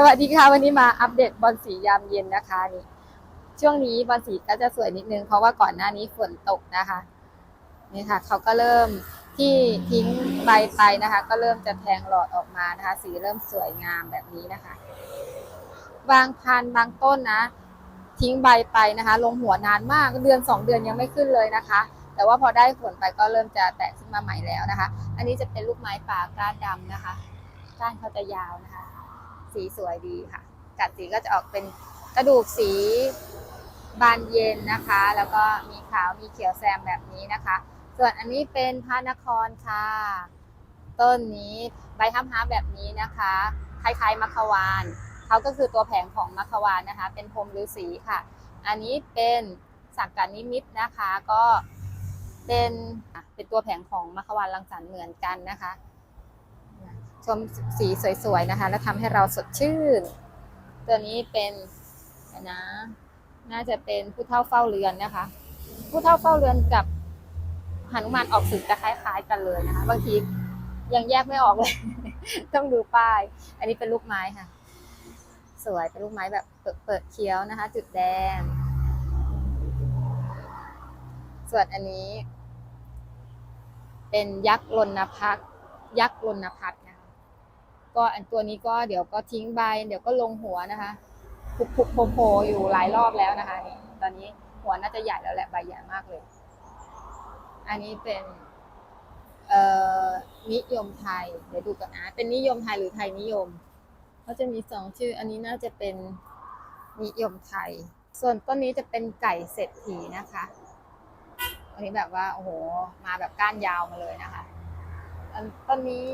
สวัสดีค่ะวันนี้มาอัปเดตบอลสียามเย็นนะคะนี่ช่วงนี้บอลสีก็จะสวยนิดนึงเพราะว่าก่อนหน้านี้ฝนตกนะคะนี่ค่ะเขาก็เริ่มที่ทิ้งใบไปนะคะ ก็เริ่มจะแทงหลอดออกมานะคะ สีเริ่มสวยงามแบบนี้นะคะ บางพันธุ์บางต้นนะ ทิ้งใบไปนะคะ ลงหัวนานมากเดือนสองเดือนยังไม่ขึ้นเลยนะคะ แต่ว่าพอได้ผลไปก็เริ่มจะแตกขึ้นมาใหม่แล้วนะคะ อันนี้จะเป็นลูกไม้ป่าก้านดำนะคะ ก้านเขาจะยาวนะคะ สีสวยดีค่ะ กัดสีก็จะออกเป็นกระดูกสีบานเย็นนะคะ แล้วก็มีขาวมีเขียวแซมแบบนี้นะคะ ส่วนอันนี้เป็นพระนครค่ะ ต้นนี้ใบห้ำฮาแบบนี้นะคะ คล้ายๆมัควานเขาก็คือตัวแผงของมัควานนะคะ เป็นพรหมฤาษีค่ะ อันนี้เป็นสักการนิมิตนะคะก็เป็นเป็นตัวแผงของมัควานรังสรรเหมือนกันนะคะ ชมสีสวยๆนะคะ แล้วทำให้เราสดชื่น ตัวนี้เป็นนะ น่าจะเป็นผู้เท่าเฝ้าเรือนนะคะ ผู้เท่าเฝ้าเรือนกับหนุมานออกสื่อจะคล้ายๆ กันเลยนะคะบางทียังแยกไม่ออกเลย ต้องดูป้าย อันนี้เป็นลูกไม้ค่ะ สวยเป็นลูกไม้แบบเปิดเคี้ยวนะคะ จุดแดง ส่วนอันนี้ เป็นยักษ์ลนพักยักษ์ลนพัก ก็อันตัวนี้ก็เดี๋ยวก็ทิ้งใบ เดี๋ยวก็ลงหัวนะคะพุกพุกโผล่อยู่หลายรอบแล้วนะคะนี่ตอนนี้หัวน่าจะใหญ่แล้วแหละใบใหญ่มากเลย อันนี้เป็นเอ่อนิยมไทย เดี๋ยวดูกันนะเป็นนิยมไทยหรือไทยนิยมเขาจะมีสองชื่อ อันนี้น่าจะเป็นนิยมไทย ส่วนต้นนี้จะเป็นไก่เศรษฐีนะคะอันนี้แบบว่าโอ้โหมาแบบก้านยาวมาเลยนะคะ ต้นนี้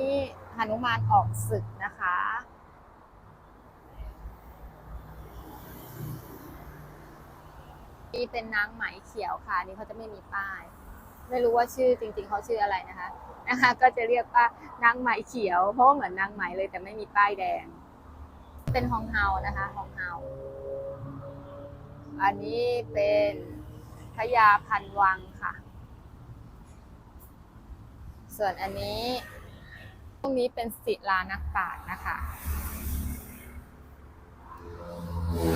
หนุมานออกศึกนะคะ นี่เป็นนางไหมเขียวค่ะ นี่เขาจะไม่มีป้าย ไม่รู้ว่าชื่อจริง ๆเขาชื่ออะไรนะคะนะคะ ก็จะเรียกว่านางไหมเขียว เพราะว่าเหมือนนางไหมเลยแต่ไม่มีป้ายแดง เป็นฮองเฮานะคะฮองเฮาอันนี้เป็นพญาพันวังค่ะ ส่วนอันนี้พวกนี้เป็นศิลานักปราชญ์นะคะ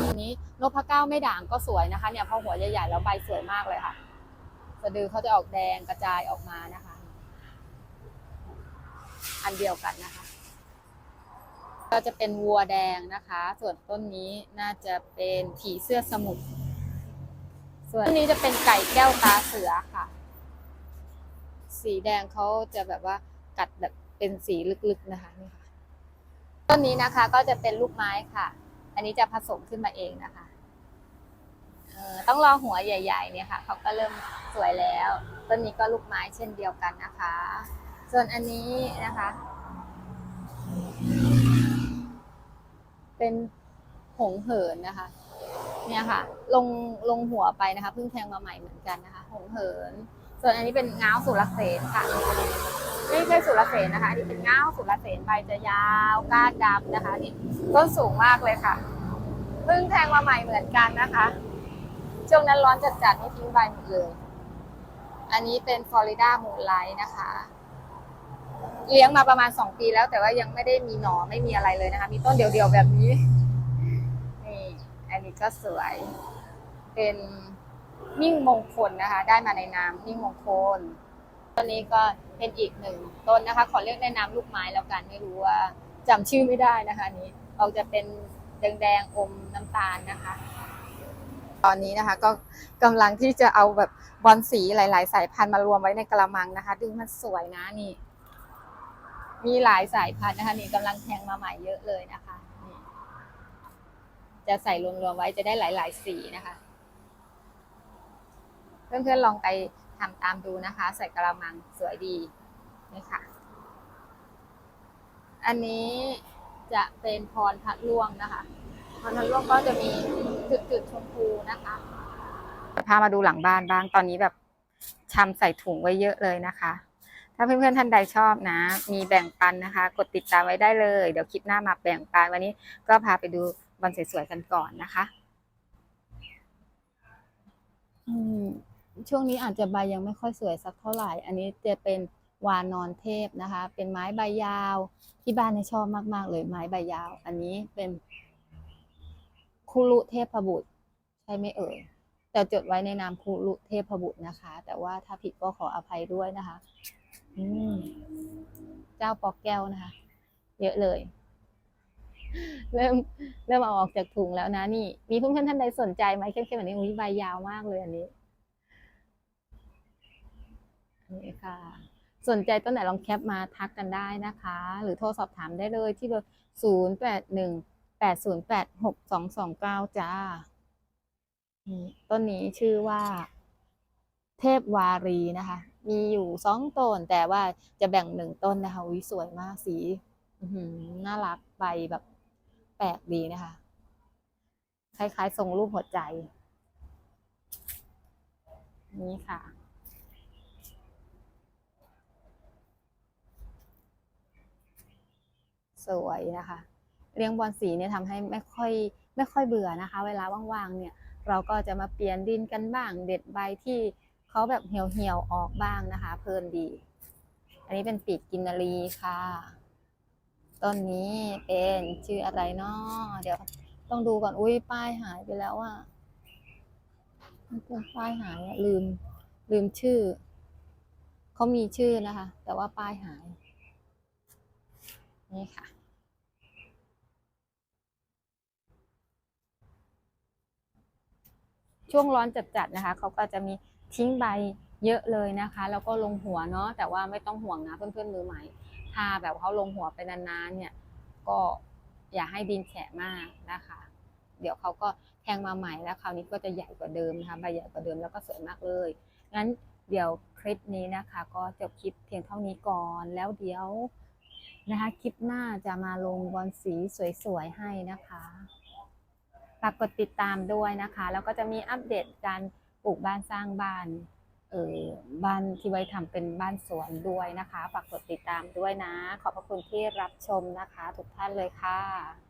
อันนี้นพเก้าไม่ด่างก็สวยนะคะเนี่ยพอหัวใหญ่ๆแล้วใบสวยมากเลยค่ะสะดือเขาจะออกแดงกระจายออกมานะคะ อันเดียวกันนะคะ ก็จะเป็นวัวแดงนะคะ ส่วนต้นนี้น่าจะเป็นผีเสื้อสมุทรส่วนต้นนี้จะเป็นไก่แก้วตาเสือค่ะ สีแดงเขาจะแบบว่ากัดแบบเป็นสีลึกๆนะคะนี่ค่ะต้นนี้นะคะก็จะเป็นลูกไม้ค่ะ อันนี้จะผสมขึ้นมาเองนะคะออต้องรอหัวใหญ่ ๆ เนี่ยค่ะเขาก็เริ่มสวยแล้วต้นนี้ก็ลูกไม้เช่นเดียวกันนะคะ ส่วนอันนี้นะคะ เป็นหงเหินนะคะ เนี่ยค่ะ ลงลงหัวไปนะคะเพิ่งแทงมาใหม่เหมือนกันนะคะ หงเหิน ส่วนอันนี้เป็นง้าวสุรเสนค่ะไม่ใช่สุรเสนนะคะ อันนี้เป็นง้าวสุรเสนใบจะยาวก้านดำนะคะนี่ต้นสูงมากเลยค่ะเพิ่งแทงมาใหม่เหมือนกันนะคะ ช่วงนั้นร้อนจัดๆนี่ทิ้งใบหมดเลย อันนี้เป็นฟลอริดามูนไลท์นะคะ เลี้ยงมาประมาณสองปีแล้วแต่ว่ายังไม่ได้มีหน่อไม่มีอะไรเลยนะคะ มีต้นเดียวๆแบบนี้ นี่ อันนี้ก็สวย เป็น มิ่งมงคลนะคะ ได้มาในนามมิ่งมงคลต้นนี้ก็เป็นอีกหนึ่งต้นนะคะ ขอเรียกในนามลูกไม้แล้วกันไม่รู้ว่าจำชื่อไม่ได้นะคะนี้ออกจะเป็นแดงๆอมน้ำตาลนะคะ ตอนนี้นะคะก็กำลังที่จะเอาแบบบอลสีหลาย ๆ สายพันธุ์มารวมไว้ในกระมังนะคะดูมันสวยนะนี่ มีหลายสายพันธุ์นะคะ นี่กำลังแทงมาใหม่เยอะเลยนะคะจะใส่รวมๆไว้จะได้หลาย ๆ สีนะคะ เพื่อนๆลองไปทำตามดูนะคะ ใส่กระมังสวยดีนี่ค่ะ อันนี้จะเป็นพรพัดล่วงนะคะ พรพัดล่วงก็จะมีจุดๆชมพูนะคะพามาดูหลังบ้านบ้างตอนนี้แบบชำใส่ถุงไว้เยอะเลยนะคะ ถ้าเพื่อนๆท่านใดชอบนะ มีแบ่งปันนะคะ กดติดตามไว้ได้เลย เดี๋ยวคลิปหน้ามาแบ่งปันวันนี้ก็พาไปดูบอลสวยๆกันก่อนนะคะ อืม ช่วงนี้อาจจะใบยังไม่ค่อยสวยสักเท่าไหร่ อันนี้จะเป็นวานอนเทพนะคะ เป็นไม้ใบยาว ที่บ้านเนี่ยชอบมาก ๆ เลยไม้ใบยาว อันนี้เป็นคุรุเทพบุตรใช่ไหมเอ่ยแต่จดไว้ในนามคุรุเทพบุตรนะคะ แต่ว่าถ้าผิดก็ขออภัยด้วยนะคะ อืมเจ้าปอกแก้วนะคะ เยอะเลย เริ่มเริ่มเอาออกจากถุงแล้วนะนี่ มีเพื่อนๆท่านใดสนใจไหมเข้มๆแบบนี้อุ้ยใบยาวมากเลยอันนี้ นนี้ค่ะ สนใจต้นไหนลองแคปมาทักกันได้นะคะ หรือโทรสอบถามได้เลยที่เบอร์ศูนย์แปดหนึ่งแปดศูนย์แปดหกสองสองเก้าจ้านี่ต้นนี้ชื่อว่า เทพวารีนะคะ มีอยู่สองต้น แต่ว่าจะแบ่งหนึ่งต้นนะคะวิสวยมากสีน่ารักใบแบบแปลกดีนะคะ คล้ายๆทรงรูปหัวใจ นี่ค่ะ สวยนะคะ เลี้ยงบอลสีเนี่ยทำให้ไม่ค่อยไม่ค่อยเบื่อนะคะ เวลาว่างๆเนี่ยเราก็จะมาเปลี่ยนดินกันบ้าง เด็ดใบที่เขาแบบเหี่ยวๆออกบ้างนะคะ เพลินดี อันนี้เป็นปีกกินนารีค่ะต้นนี้เป็นชื่ออะไรเนาะเดี๋ยวต้องดูก่อนอุ้ยป้ายหายไปแล้วอะป้ายหายลืม ลืมชื่อเขามีชื่อนะคะ แต่ว่าป้ายหาย นี่ค่ะ ช่วงร้อนจัดๆนะคะเขาก็จะมีทิ้งใบเยอะเลยนะคะ แล้วก็ลงหัวเนาะแต่ว่าไม่ต้องห่วงนะเพื่อนๆมือใหม่ ถ้าแบบเขาลงหัวไปนานๆเนี่ยก็อย่าให้ดินแฉะมากนะคะ เดี๋ยวเขาก็แทงมาใหม่แล้วคราวนี้ก็จะใหญ่กว่าเดิมนะคะใบใหญ่กว่าเดิมแล้วก็สวยมากเลยงั้นเดี๋ยวคลิปนี้นะคะ ก็จบคลิปเพียงเท่านี้ก่อนแล้วเดี๋ยวนะคะคลิปหน้าจะมาลงบอลสีสวยๆให้นะคะ ฝากกดติดตามด้วยนะคะ แล้วก็จะมีอัปเดตการปลูกบ้านสร้างบ้านเออบ้านที่ไว้ทำเป็นบ้านสวนด้วยนะคะ ฝากกดติดตามด้วยนะ ขอบพระคุณที่รับชมนะคะ ทุกท่านเลยค่ะ